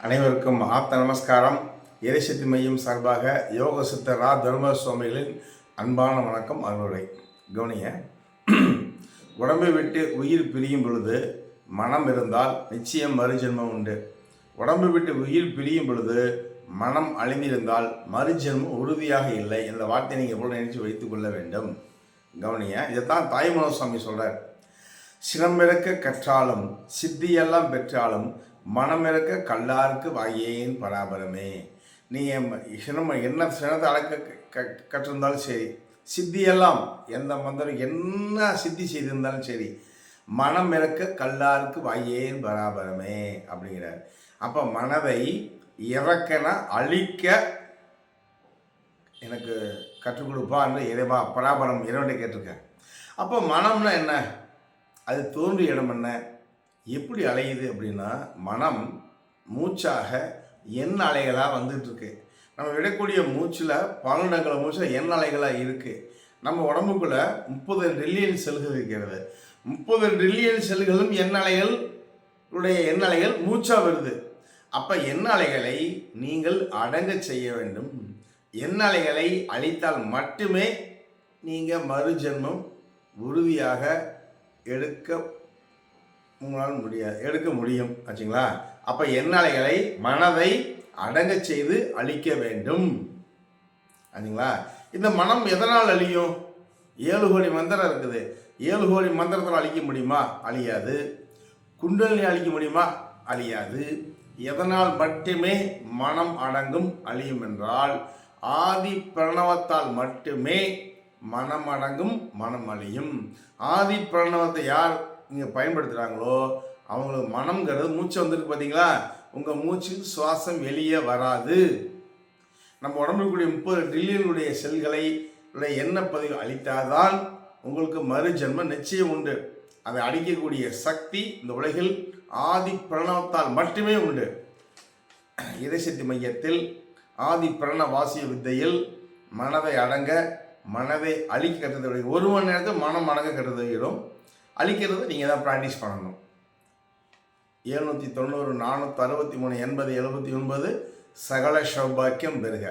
அனைவருக்கும் ஆத்த நமஸ்காரம். எரிசக்தி மையம் சார்பாக யோக சித்தர் ரா. தர்ம சுவாமிகளின் அன்பான வணக்கம் அருளை கவனிய உடம்பை விட்டு உயிர் பிரியும் பொழுது மனம் இருந்தால் நிச்சயம் மறுஜென்மம் உண்டு. உடம்பை விட்டு உயிர் பிரியும் பொழுது மனம் அழிந்திருந்தால் மறுஜென்மம் உறுதியாக இல்லை இந்த வார்த்தையை நீங்கள் போல நினைச்சு வைத்துக் கொள்ள வேண்டும். கவனிய இதைத்தான் தாய்மனோ சுவாமி சொல்கிறார் சினமிறக்க கற்றாலும் சித்தியெல்லாம் பெற்றாலும் மனமிறக்க கல்லாருக்கு வாயேன் பராபரமே. நீ எம் சினம் என்ன சினத்தை அளக்க க- கற்றிருந்தாலும் சரி சித்தியெல்லாம் எந்த மந்திரம் என்ன சித்தி செய்திருந்தாலும் சரி மனம் இறக்க கல்லாருக்கு வாயேன் பராபரமே அப்படிங்கிறார். அப்போ மனதை இறக்கன அழிக்க எனக்கு கற்றுக் கொடுப்பா இறைவா பராபரம் இறைவனை கேட்டிருக்கேன் அப்போ மனம்னா என்ன? அது தோன்றிய இடம் என்ன? எப்படி அலையுது அப்படின்னா மனம் மூச்சாக எண் அலைகளாக வந்துட்டுருக்கு. நம்ம விடக்கூடிய மூச்சில் பன்னெண்டுங்கிற மூச்சில் எண் அலைகளாக இருக்குது நம்ம உடம்புக்குள்ள முப்பது ட்ரில்லியன் செல்கள் இருக்கிறது. முப்பது ட்ரில்லியன் செல்களும் எண் உடைய எண் அலைகள் மூச்சாக வருது. அப்போ எண்ணலைகளை நீங்கள் அடங்க செய்ய வேண்டும். எண்ணலைகளை அழித்தால் மட்டுமே நீங்கள் மறுஜென்மம் உறுதியாக எடுக்க உங்களால் முடியாது எடுக்க முடியும் ஆச்சுங்களா? அப்போ எண்ணலைகளை மனதை அடங்க செய்து அழிக்க வேண்டும். ஆச்சுங்களா? இந்த மனம் எதனால் அழியும்? ஏழு கோடி மந்திரம் இருக்குது. ஏழு கோடி மந்திரத்தில் அழிக்க முடியுமா? அழியாது. குண்டலினி அழிக்க முடியுமா? அழியாது. எதனால் மட்டுமே மனம் அடங்கும் அழியும் என்றால் ஆதி பிரணவத்தால் மட்டுமே மனம் அடங்கும் மனம் அழியும். ஆதி பிரணவத்தை யார் இங்கே பயன்படுத்துகிறாங்களோ அவங்களுக்கு மனம்ங்கிறது மூச்சு வந்திருக்கு பார்த்தீங்களா உங்கள் மூச்சு சுவாசம் வெளியே வராது. நம்ம உடம்புக்குரிய முப்பது ட்ரில்லியனுடைய செல்களை உடைய பதிவு அளித்தால்தான் உங்களுக்கு மறுஜென்மம் நிச்சயம் உண்டு. அதை அடிக்கக்கூடிய சக்தி இந்த உலகில் ஆதி பிரணவத்தால் மட்டுமே உண்டு. இதயசக்தி மையத்தில் ஆதி பிரண வாசிய வித்தையில் மனதை அடங்க மனதை அழிக்க கற்றுதை ஒரு மணி நேரத்தில் மனம் அடங்க கற்றுதையிடும் அழிக்கிறது நீங்கள் தான் ப்ராக்டிஸ் பண்ணணும். எழுநூற்றி தொண்ணூறு நானூற்றி அறுபத்தி மூணு எண்பது எழுபத்தி ஒன்பது சகல சௌபாக்கியம் பெறுக.